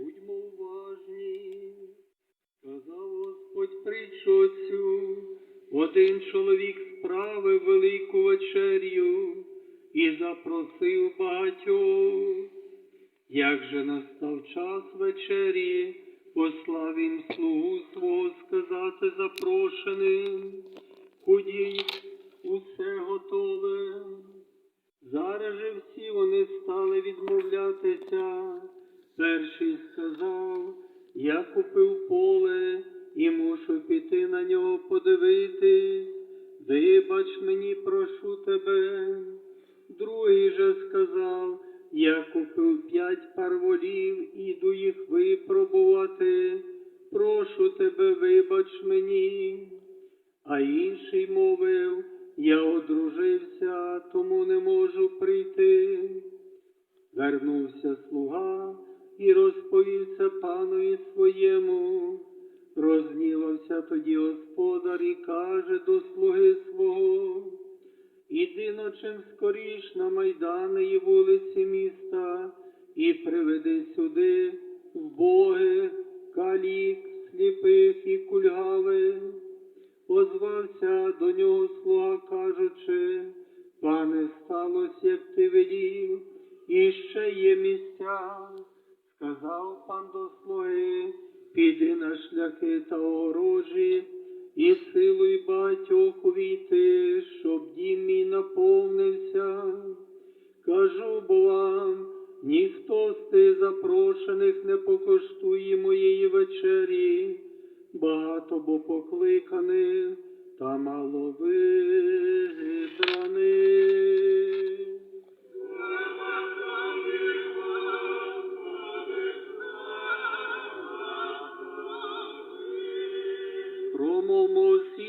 Будьмо уважні, сказав Господь притчу один чоловік справив велику вечерю і запросив багатьох. Як же настав час вечері, послав їм слугу свого сказати запрошеним, ходіть усе готове. Зараз же всі вони стали відмовлятися. Перший сказав, я купив поле і мушу піти на нього подивитись. Вибач мені, прошу тебе. Другий же сказав, я купив п'ять пар волів, іду їх випробувати. Прошу тебе, вибач мені. А інший мовив, я одружився, тому не можу прийти. Вернувся слуга і розповів панові своєму. Рознівався тоді господар і каже до слуги свого. Іди чим скоріш на майдани і вулиці міста, і приведи сюди вбогих, калік, сліпих і кульгавих. Озвався до нього слуга, кажучи, пане, сталося, як ти велів, і ще є місця. Сказав пан до слуги, піди на шляхи та огорожі, і силуй багатьох увійти, щоб дім мій наповнився. Кажу бо вам, ніхто з тих запрошених не покоштує моєї вечері, багато бо покликаних, та мало вибраних. promoción